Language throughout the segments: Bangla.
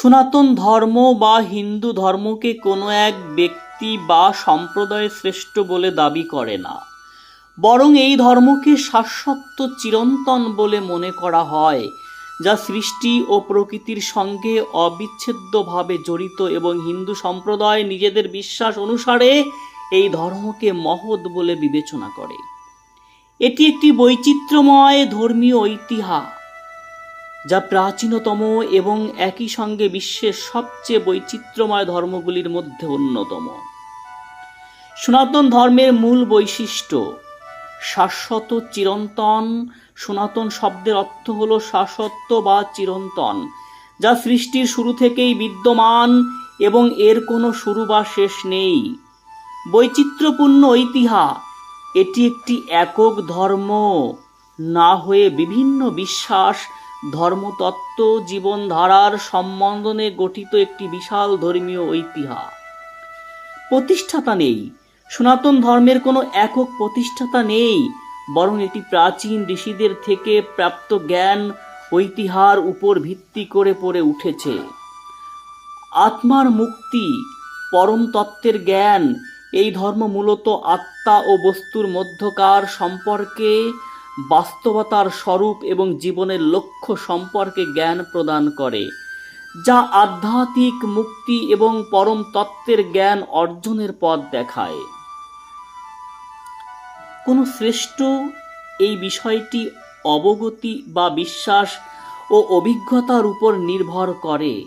সনাতন ধর্ম বা হিন্দু ধর্মকে কোনো এক ব্যক্তি বা সম্প্রদায় শ্রেষ্ঠ বলে দাবি করে না। বরং এই ধর্মকে শাশ্বত চিরন্তন বলে মনে করা হয়, যা সৃষ্টি ও প্রকৃতির সঙ্গে অবিচ্ছেদ্যভাবে জড়িত এবং হিন্দু সম্প্রদায় নিজেদের বিশ্বাস অনুসারে এই ধর্মকে মহৎ বলে বিবেচনা করে। এটি একটি বৈচিত্র্যময় ধর্মীয় ঐতিহ্য। যা প্রাচীনতম এবং একই সঙ্গে বিশ্বের সবচেয়ে বৈচিত্র্যময় ধর্মগুলির মধ্যে অন্যতম। সনাতন ধর্মের মূল বৈশিষ্ট্য, শাশ্বত চিরন্তন। সনাতন শব্দের অর্থ হল শাশ্বত বা চিরন্তন, যা সৃষ্টির শুরু থেকেই বিদ্যমান এবং এর কোনো শুরু বা শেষ নেই। বৈচিত্র্যপূর্ণ ঐতিহ্য, এটি একটি একক ধর্ম, না হয়ে বিভিন্ন বিশ্বাস ধর্মতত্ত্ব, জীবনধারার সম্বন্ধনে গঠিত একটি বিশাল ধর্মীয় ঐতিহ্য। প্রতিষ্ঠাতা নেই। সনাতন ধর্মের কোনো একক প্রতিষ্ঠাতা নেই, বরং এটি প্রাচীন ঋষিদের থেকে প্রাপ্ত জ্ঞান, ঐতিহার উপর ভিত্তি করে পড়ে উঠেছে। আত্মার মুক্তি, পরম তত্ত্বের জ্ঞান, এই ধর্ম মূলত আত্মা ও বস্তুর মধ্যকার সম্পর্কে বাস্তবতার স্বরূপ এবং জীবনের লক্ষ্য সম্পর্কে জ্ঞান প্রদান করে, যা আধ্যাত্মিক মুক্তি এবং পরম তত্ত্বের জ্ঞান অর্জনের পথ দেখায়। কোনো শ্রেষ্ঠ এই বিষয়টি অবগতি বা বিশ্বাস ও অভিজ্ঞতার উপর নির্ভর করে।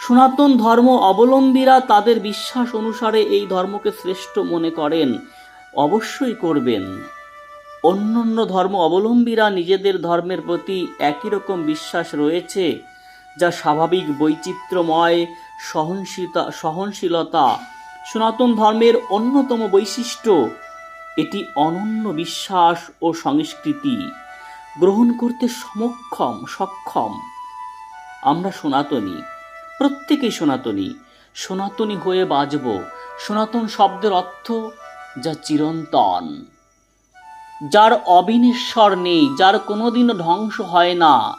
সনাতন ধর্ম অবলম্বীরা তাদের বিশ্বাস অনুসারে এই ধর্মকে শ্রেষ্ঠ মনে করেন, অবশ্যই করবেন। অন্যান্য ধর্ম অবলম্বীরা নিজেদের ধর্মের প্রতি একই রকম বিশ্বাস রয়েছে, যা স্বাভাবিক বৈচিত্র্যময় সহনশীলতা সহনশীলতা, সনাতন ধর্মের অন্যতম বৈশিষ্ট্য। এটি অনন্য বিশ্বাস ও সংস্কৃতি গ্রহণ করতে সমক্ষম, সক্ষম। আমরা সনাতনী প্রত্যেকেই সনাতনী। সনাতনী হয়ে বাঁচব। সনাতন শব্দের অর্থ যা চিরন্তন। যার অবিনেশ্বর নেই, যার কোনোদিনও ধ্বংস হয় না।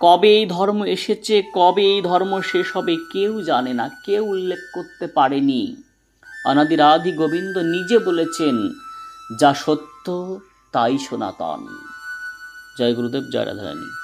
কবে এই ধর্ম এসেছে, কবে এই ধর্ম শেষ হবে কেউ জানে না, কেউ উল্লেখ করতে পারেনি। অনাদিরাধি গোবিন্দ নিজে বলেছেন, যা সত্য, তাই সনাতন। জয় গুরুদেব, জয় রাধারানী।